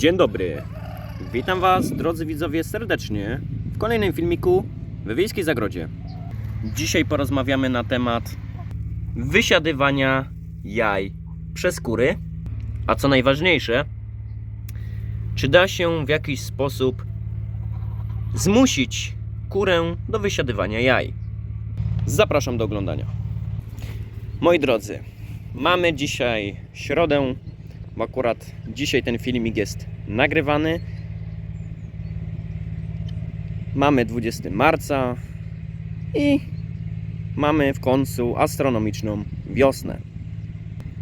Dzień dobry. Witam Was, drodzy widzowie, serdecznie w kolejnym filmiku we Wiejskiej Zagrodzie. Dzisiaj porozmawiamy na temat wysiadywania jaj przez kury, a co najważniejsze, czy da się w jakiś sposób zmusić kurę do wysiadywania jaj. Zapraszam do oglądania. Moi drodzy, mamy dzisiaj środę, bo akurat dzisiaj ten filmik jest nagrywany. Mamy 20 marca i mamy w końcu astronomiczną wiosnę.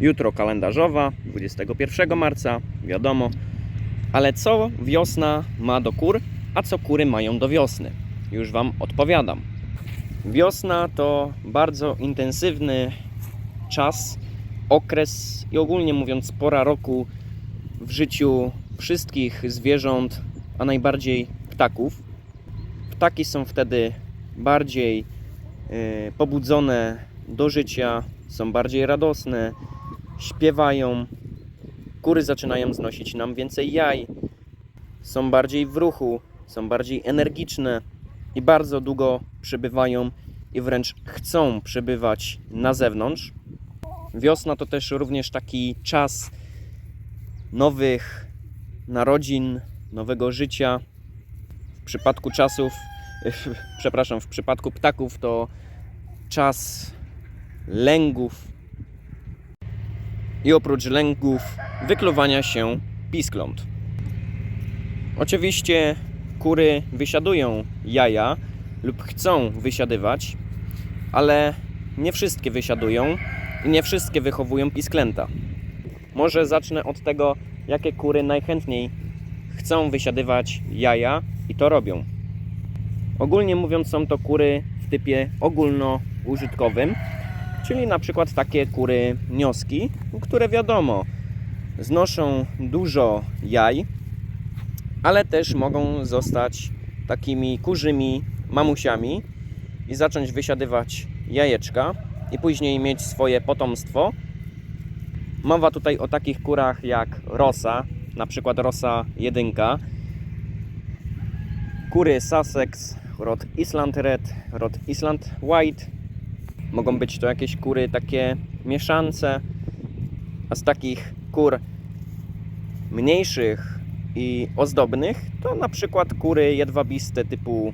Jutro kalendarzowa, 21 marca, wiadomo. Ale co wiosna ma do kur, a co kury mają do wiosny? Już Wam odpowiadam. Wiosna to bardzo intensywny czas, okres i ogólnie mówiąc pora roku w życiu wszystkich zwierząt, a najbardziej ptaków. Ptaki są wtedy bardziej e, pobudzone do życia, są bardziej radosne, śpiewają. Kury zaczynają znosić nam więcej jaj, są bardziej w ruchu, są bardziej energiczne i bardzo długo przebywają i wręcz chcą przebywać na zewnątrz. Wiosna to też również taki czas nowych narodzin, nowego życia. W przypadku czasów, przepraszam, w przypadku ptaków to czas lęgów i oprócz lęgów wykluwania się piskląt. Oczywiście kury wysiadują jaja lub chcą wysiadywać, ale nie wszystkie wysiadują i nie wszystkie wychowują pisklęta. Może zacznę od tego, jakie kury najchętniej chcą wysiadywać jaja i to robią. Ogólnie mówiąc, są to kury w typie ogólnoużytkowym, czyli na przykład takie kury nioski, które wiadomo, znoszą dużo jaj, ale też mogą zostać takimi kurzymi mamusiami i zacząć wysiadywać jajeczka i później mieć swoje potomstwo. Mowa tutaj o takich kurach jak rosa, na przykład rosa jedynka, kury Sussex, rod Island Red, rod Island White. Mogą być to jakieś kury takie mieszance, a z takich kur mniejszych i ozdobnych to na przykład kury jedwabiste typu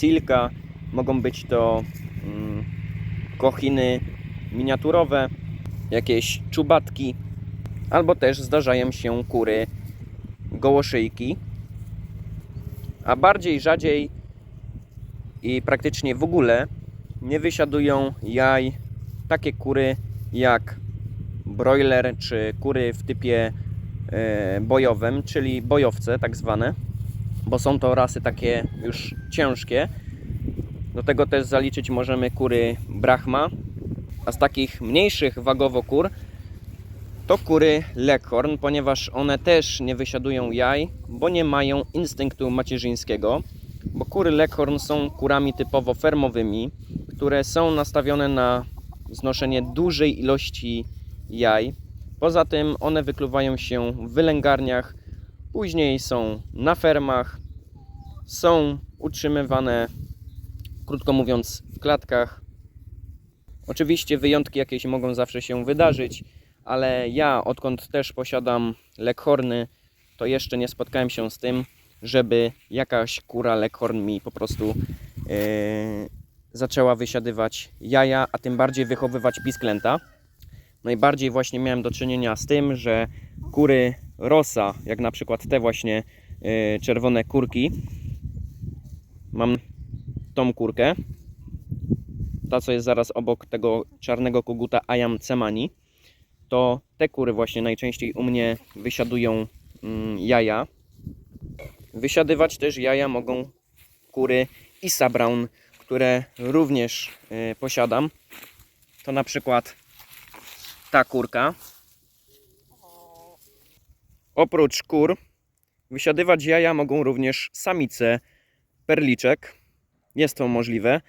silka, mogą być to mm, kochiny miniaturowe, jakieś czubatki, albo też zdarzają się kury gołoszyjki, a bardziej rzadziej i praktycznie w ogóle nie wysiadują jaj takie kury jak broiler czy kury w typie e, bojowym, czyli bojowce tak zwane, bo są to rasy takie już ciężkie. Do tego też zaliczyć możemy kury Brahma, a z takich mniejszych wagowo kur to kury Leghorn, ponieważ one też nie wysiadują jaj, bo nie mają instynktu macierzyńskiego. Bo kury Leghorn są kurami typowo fermowymi, które są nastawione na znoszenie dużej ilości jaj. Poza tym one wykluwają się w wylęgarniach, później są na fermach, są utrzymywane, krótko mówiąc, w klatkach. Oczywiście wyjątki jakieś mogą zawsze się wydarzyć, ale ja odkąd też posiadam leghorny, to jeszcze nie spotkałem się z tym, żeby jakaś kura leghorn mi po prostu yy, zaczęła wysiadywać jaja, a tym bardziej wychowywać pisklęta. Najbardziej właśnie miałem do czynienia z tym, że kury rosa, jak na przykład te właśnie yy, czerwone kurki, mam tą kurkę, ta co jest zaraz obok tego czarnego koguta Ayam Cemani, to te kury właśnie najczęściej u mnie wysiadują mm, jaja. Wysiadywać też jaja mogą kury Isa Brown, które również y, posiadam. To na przykład ta kurka. Oprócz kur wysiadywać jaja mogą również samice perliczek. Jest to możliwe,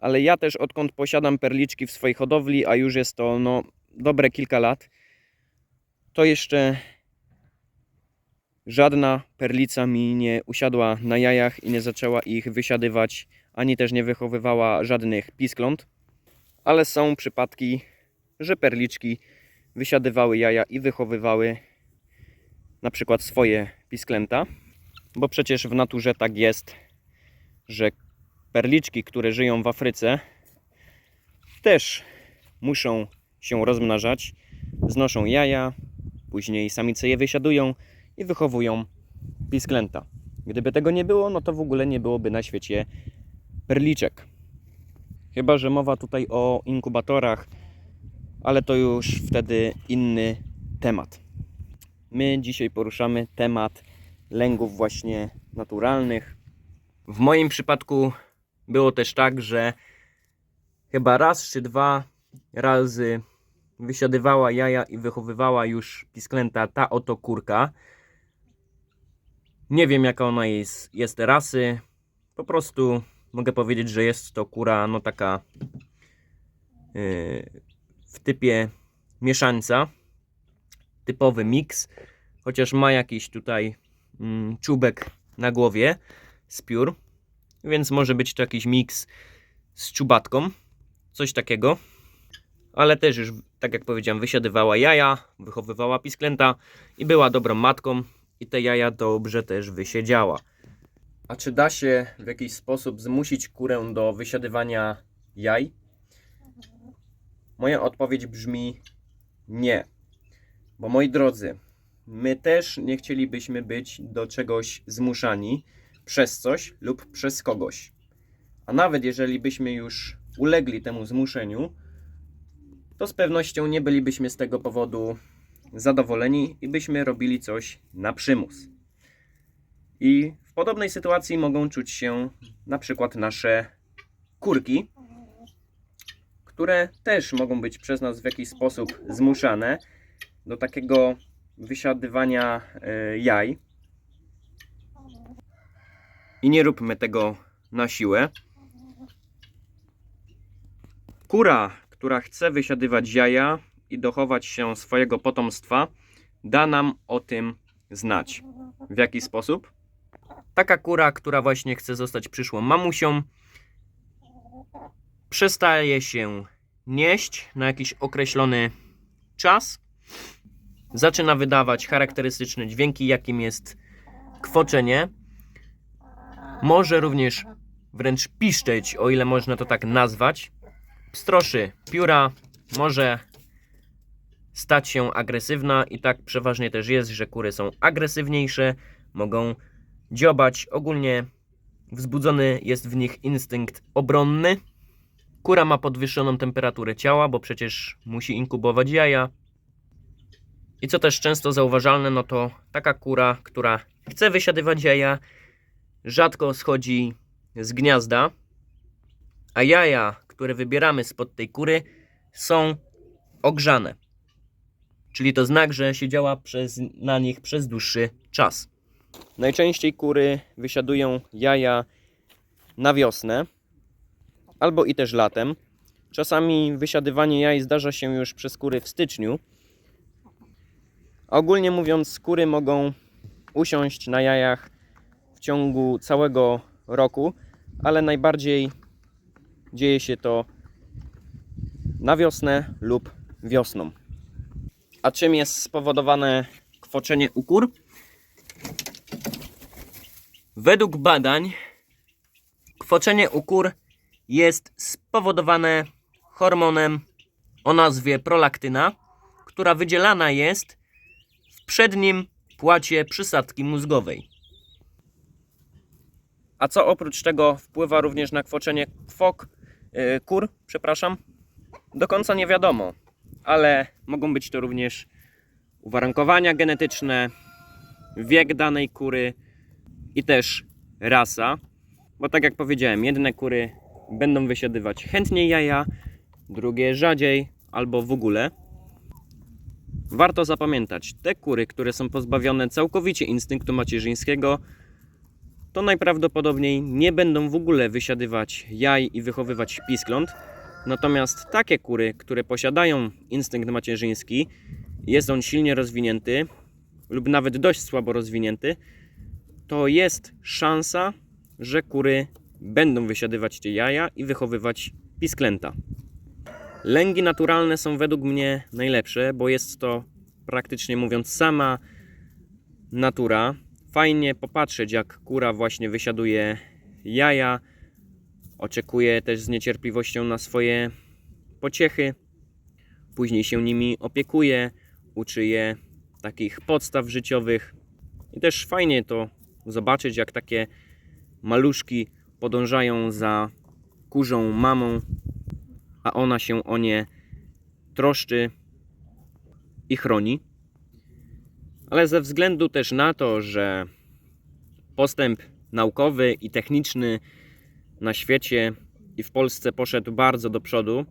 ale ja też odkąd posiadam perliczki w swojej hodowli, a już jest to no, dobre kilka lat, to jeszcze żadna perlica mi nie usiadła na jajach i nie zaczęła ich wysiadywać, ani też nie wychowywała żadnych piskląt. Ale są przypadki, że perliczki wysiadywały jaja i wychowywały na przykład swoje pisklęta, bo przecież w naturze tak jest, że perliczki, które żyją w Afryce, też muszą się rozmnażać, znoszą jaja, później samice je wysiadują i wychowują pisklęta. Gdyby tego nie było, no to w ogóle nie byłoby na świecie perliczek. Chyba, że mowa tutaj o inkubatorach, ale to już wtedy inny temat. My dzisiaj poruszamy temat lęgów właśnie naturalnych. W moim przypadku było też tak, że chyba raz czy dwa razy wysiadywała jaja i wychowywała już pisklęta ta oto kurka. Nie wiem jaka ona jest, jest rasy. Po prostu mogę powiedzieć, że jest to kura no taka yy, w typie mieszańca. Typowy miks. Chociaż ma jakiś tutaj mm, czubek na głowie z piór. Więc może być to jakiś miks z czubatką. Coś takiego. Ale też już, tak jak powiedziałem, wysiadywała jaja, wychowywała pisklęta i była dobrą matką. I te jaja dobrze też wysiedziała. A czy da się w jakiś sposób zmusić kurę do wysiadywania jaj? Moja odpowiedź brzmi nie. Bo moi drodzy, my też nie chcielibyśmy być do czegoś zmuszani przez coś lub przez kogoś. A nawet jeżeli byśmy już ulegli temu zmuszeniu, to z pewnością nie bylibyśmy z tego powodu zadowoleni i byśmy robili coś na przymus. I w podobnej sytuacji mogą czuć się na przykład nasze kurki, które też mogą być przez nas w jakiś sposób zmuszane do takiego wysiadywania e, jaj. I nie róbmy tego na siłę. Kura, która chce wysiadywać jaja i dochować się swojego potomstwa, da nam o tym znać. W jaki sposób? Taka kura, która właśnie chce zostać przyszłą mamusią, przestaje się nieść na jakiś określony czas. Zaczyna wydawać charakterystyczne dźwięki, jakim jest kwoczenie. Może również wręcz piszczeć, o ile można to tak nazwać. Pstroszy pióra, może stać się agresywna i tak przeważnie też jest, że kury są agresywniejsze, mogą dziobać. Ogólnie wzbudzony jest w nich instynkt obronny. Kura ma podwyższoną temperaturę ciała, bo przecież musi inkubować jaja. I co też często zauważalne, no to taka kura, która chce wysiadywać jaja, rzadko schodzi z gniazda, a jaja, które wybieramy spod tej kury, są ogrzane. Czyli to znak, że siedziała przez, na nich przez dłuższy czas. Najczęściej kury wysiadują jaja na wiosnę albo i też latem. Czasami wysiadywanie jaj zdarza się już przez kury w styczniu. Ogólnie mówiąc, kury mogą usiąść na jajach ciągu całego roku, ale najbardziej dzieje się to na wiosnę lub wiosną. A czym jest spowodowane kwoczenie u kur? Według badań kwoczenie u kur jest spowodowane hormonem o nazwie prolaktyna, która wydzielana jest w przednim płacie przysadki mózgowej. A co oprócz tego wpływa również na kwoczenie kwok, yy, kur, przepraszam? Do końca nie wiadomo, ale mogą być to również uwarunkowania genetyczne, wiek danej kury i też rasa. Bo tak jak powiedziałem, jedne kury będą wysiadywać chętniej jaja, drugie rzadziej albo w ogóle. Warto zapamiętać, te kury, które są pozbawione całkowicie instynktu macierzyńskiego, to najprawdopodobniej nie będą w ogóle wysiadywać jaj i wychowywać piskląt. Natomiast takie kury, które posiadają instynkt macierzyński, jest on silnie rozwinięty, lub nawet dość słabo rozwinięty, to jest szansa, że kury będą wysiadywać te jaja i wychowywać pisklęta. Lęgi naturalne są według mnie najlepsze, bo jest to praktycznie mówiąc sama natura. Fajnie popatrzeć, jak kura właśnie wysiaduje jaja. Oczekuje też z niecierpliwością na swoje pociechy. Później się nimi opiekuje, uczy je takich podstaw życiowych. I też fajnie to zobaczyć, jak takie maluszki podążają za kurzą mamą, a ona się o nie troszczy i chroni. Ale ze względu też na to, że postęp naukowy i techniczny na świecie i w Polsce poszedł bardzo do przodu,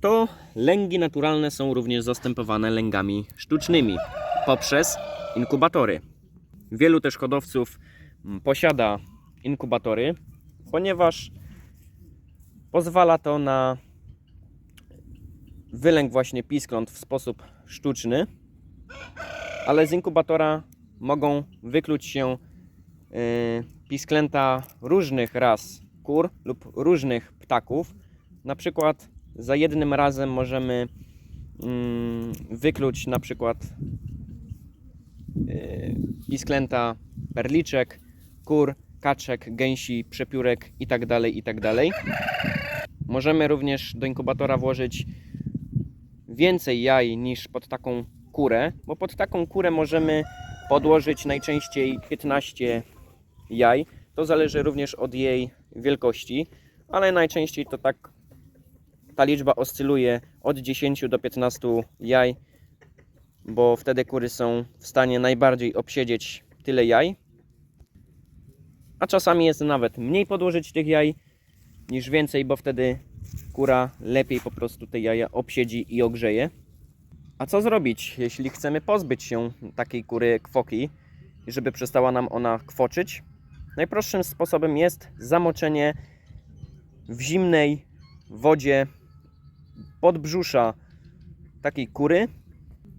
to lęgi naturalne są również zastępowane lęgami sztucznymi poprzez inkubatory. Wielu też hodowców mm, posiada inkubatory, ponieważ pozwala to na wylęk właśnie piskląt w sposób sztuczny, ale z inkubatora mogą wykluć się yy, pisklęta różnych ras kur lub różnych ptaków. Na przykład za jednym razem możemy mm, wykluć na przykład yy, pisklęta perliczek, kur, kaczek, gęsi, przepiórek itd. itd. Możemy również do inkubatora włożyć więcej jaj niż pod taką kurę, bo pod taką kurę możemy podłożyć najczęściej 15 jaj. To zależy również od jej wielkości, ale najczęściej to tak ta liczba oscyluje od 10 do 15 jaj, bo wtedy kury są w stanie najbardziej obsiedzieć tyle jaj. A czasami jest nawet mniej podłożyć tych jaj niż więcej, bo wtedy kura lepiej po prostu te jaja obsiedzi i ogrzeje. A co zrobić, jeśli chcemy pozbyć się takiej kury kwoki, żeby przestała nam ona kwoczyć? Najprostszym sposobem jest zamoczenie w zimnej wodzie podbrzusza takiej kury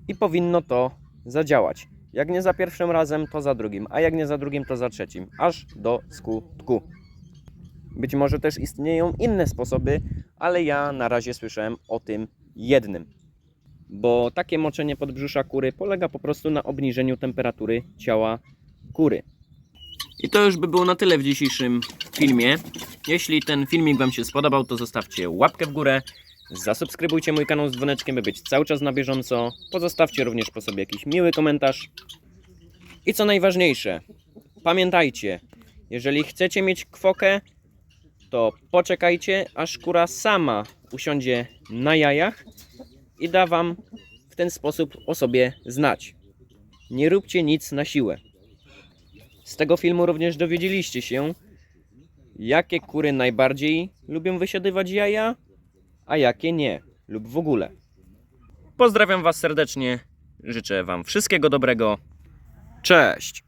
i powinno to zadziałać. Jak nie za pierwszym razem, to za drugim, a jak nie za drugim, to za trzecim, aż do skutku. Być może też istnieją inne sposoby, ale ja na razie słyszałem o tym jednym. Bo takie moczenie podbrzusza kury polega po prostu na obniżeniu temperatury ciała kury. I to już by było na tyle w dzisiejszym filmie. Jeśli ten filmik Wam się spodobał, to zostawcie łapkę w górę. Zasubskrybujcie mój kanał z dzwoneczkiem, by być cały czas na bieżąco. Pozostawcie również po sobie jakiś miły komentarz. I co najważniejsze, pamiętajcie, jeżeli chcecie mieć kwokę, to poczekajcie, aż kura sama usiądzie na jajach i da Wam w ten sposób o sobie znać. Nie róbcie nic na siłę. Z tego filmu również dowiedzieliście się, jakie kury najbardziej lubią wysiadywać jaja, a jakie nie, lub w ogóle. Pozdrawiam Was serdecznie, życzę Wam wszystkiego dobrego. Cześć!